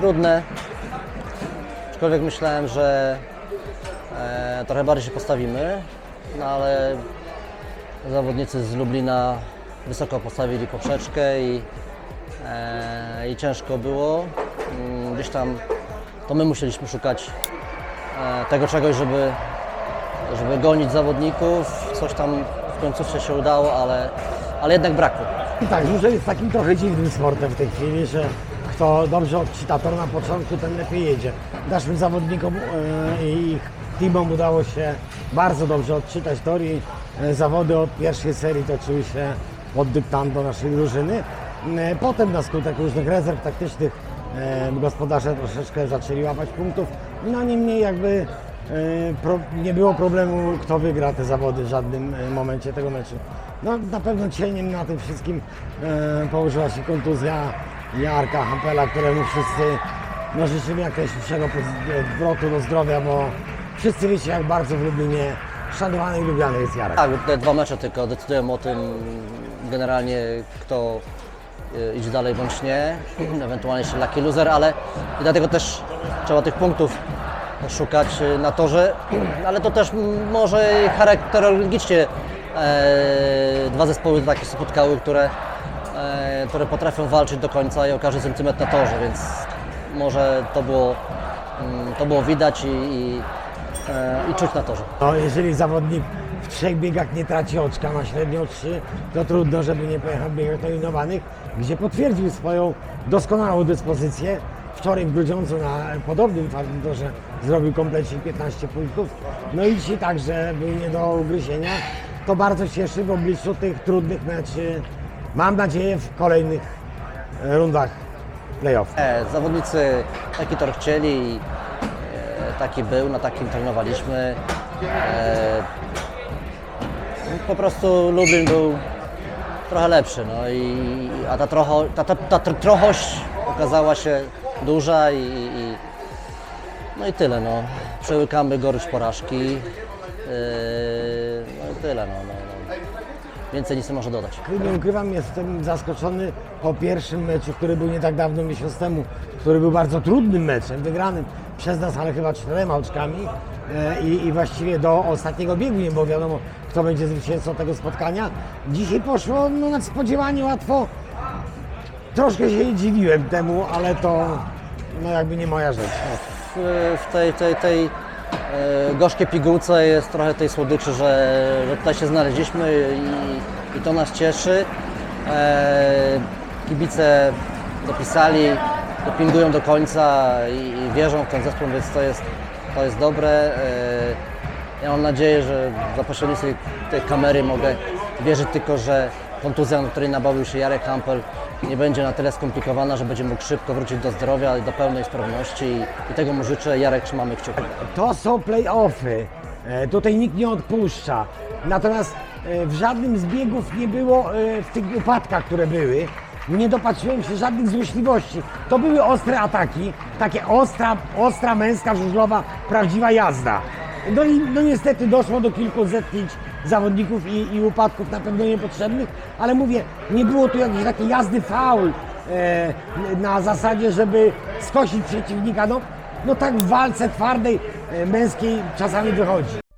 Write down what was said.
trudne. Aczkolwiek myślałem, że e, trochę bardziej się postawimy, no ale zawodnicy z Lublina wysoko postawili poprzeczkę i, e, i ciężko było. Mm, Gdzieś tam to my musieliśmy szukać e, tego czegoś, żeby, żeby gonić zawodników. Coś tam w końcówce się udało, ale, ale jednak brakło. I tak, żużel jest takim trochę dziwnym sportem w tej chwili, że kto dobrze odczyta tor na początku, ten lepiej jedzie. Naszym zawodnikom e, i ich teamom udało się bardzo dobrze odczytać tor i e, zawody od pierwszej serii toczyły się pod dyktando naszej drużyny. E, Potem na skutek różnych rezerw taktycznych gospodarze troszeczkę zaczęli łapać punktów. No niemniej jakby nie było problemu, kto wygra te zawody w żadnym momencie tego meczu. No na pewno cieniem na tym wszystkim położyła się kontuzja Jarka Hampela, któremu wszyscy no, życzymy jak najszybszego powrotu do zdrowia, bo wszyscy wiecie jak bardzo w Lublinie szanowany i lubiany jest Jarek. Tak, te dwa mecze tylko decydują o tym generalnie, kto y, idzie dalej bądź nie, ewentualnie jeszcze lucky loser, ale i dlatego też trzeba tych punktów szukać y, na torze, ale to też może charakterologicznie e, dwa zespoły takie spotkały, które, e, które potrafią walczyć do końca i o każdy centymetr na torze, więc może to było, mm, to było widać i, i, e, i czuć na torze. No, jeżeli zawodnik w trzech biegach nie traci oczka na średnio trzy, to trudno, żeby nie pojechał w biegach terminowanych, gdzie potwierdził swoją doskonałą dyspozycję. Wczoraj w Grudziądzu na podobnym twardym torze zrobił komplecie 15 punktów. No i dzisiaj także był nie do ugryzienia. To bardzo cieszy w obliczu tych trudnych meczy. Mam nadzieję w kolejnych e, rundach playoff. E, zawodnicy taki tor chcieli i e, taki był, na takim trenowaliśmy. E, po prostu Lublin był trochę lepszy, no i, a ta, trocho, ta, ta, ta tr- trochość okazała się duża i, i no i tyle, no. Przełykamy gorycz porażki. E, no i tyle, no, no. Więcej nic nie może dodać. Nie ukrywam, jestem zaskoczony po pierwszym meczu, który był nie tak dawno, miesiąc temu, który był bardzo trudnym meczem, wygranym przez nas, ale chyba czterema oczkami e, i, i właściwie do ostatniego biegu nie było wiadomo, kto będzie zwycięzcą tego spotkania. Dzisiaj poszło no, nadspodziewanie łatwo. Troszkę się dziwiłem temu, ale to no, jakby nie moja rzecz. W, w tej, tej, tej e, gorzkiej pigułce jest trochę tej słodyczy, że, że tutaj się znaleźliśmy i, i to nas cieszy. E, kibice dopisali, dopingują do końca i, i wierzą w ten zespół, więc to jest, to jest dobre. E, ja mam nadzieję, że za pośrednictwem tej kamery mogę wierzyć tylko, że kontuzja, na której nabawił się Jarek Hampel, nie będzie na tyle skomplikowana, że będzie mógł szybko wrócić do zdrowia i do pełnej sprawności i, tego mu życzę. Jarek, trzymamy kciuki. To są play-offy. E, Tutaj nikt nie odpuszcza. Natomiast e, w żadnym z biegów nie było e, w tych upadkach, które były. Nie dopatrzyłem się żadnych złośliwości. To były ostre ataki, takie ostra, ostra męska, żużlowa, prawdziwa jazda. No i no niestety doszło do kilku zetknięć zawodników i, i upadków na pewno niepotrzebnych, ale mówię, nie było tu jakiejś takiej jazdy faul e, na zasadzie, żeby skosić przeciwnika. No, no tak w walce twardej, e, męskiej czasami wychodzi.